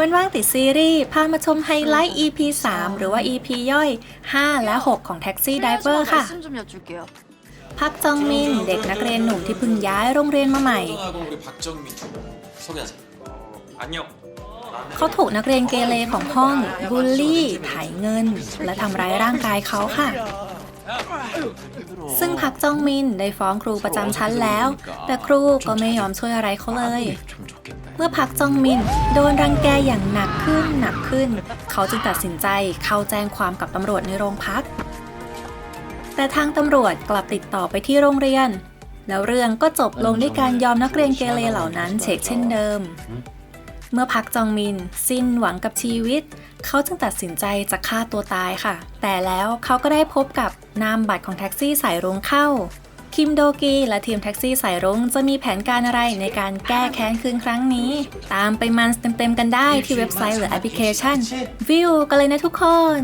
วันว่างติดซีรีส์พามาชมไฮไลท์ EP 3 หรือว่า EP ย่อย 5 และ 6 ของ Taxi Driver ค่ะ พักจองมินเด็กนักเรียนหนุ่มที่เพิ่งย้ายโรงเรียนมาใหม่ เขาถูกนักเรียนเกเรของห้องบูลลี่ถ่ายเงิน และทำร้ายร่างกายเขาค่ะซึ่งพักจ้องมินได้ฟ้องครูประจำชั้นแล้ว แต่ครูก็ไม่ยอมช่วยอะไรเขาเลย เมื่อพักจองมินโดนรังแกอย่างหนักขึ้นหนักขึ้น เขาจึงตัดสินใจเข้าแจ้งความกับตำรวจในโรงพัก แต่ทางตำรวจกลับติดต่อไปที่โรงเรียน แล้วเรื่องก็จบลงด้วยการยอมนักเรียนเกเรเหล่านั้นเชกเช่นเดิม เมื่อพักจองมิน สิ้นหวังกับชีวิต เขาจึงตัดสินใจจะฆ่าตัวตายค่ะ แต่แล้วเขาก็ได้พบกับนามบัตรของแท็กซี่สายรุ้งเข้า คิมโดกีและทีมแท็กซี่สายรุ้งจะมีแผนการอะไรในการแก้แค้นคืนครั้งนี้ ตามไปมันเต็มๆกันได้ที่เว็บไซต์หรือแอปพลิเคชันวิวกันเลยนะทุกคน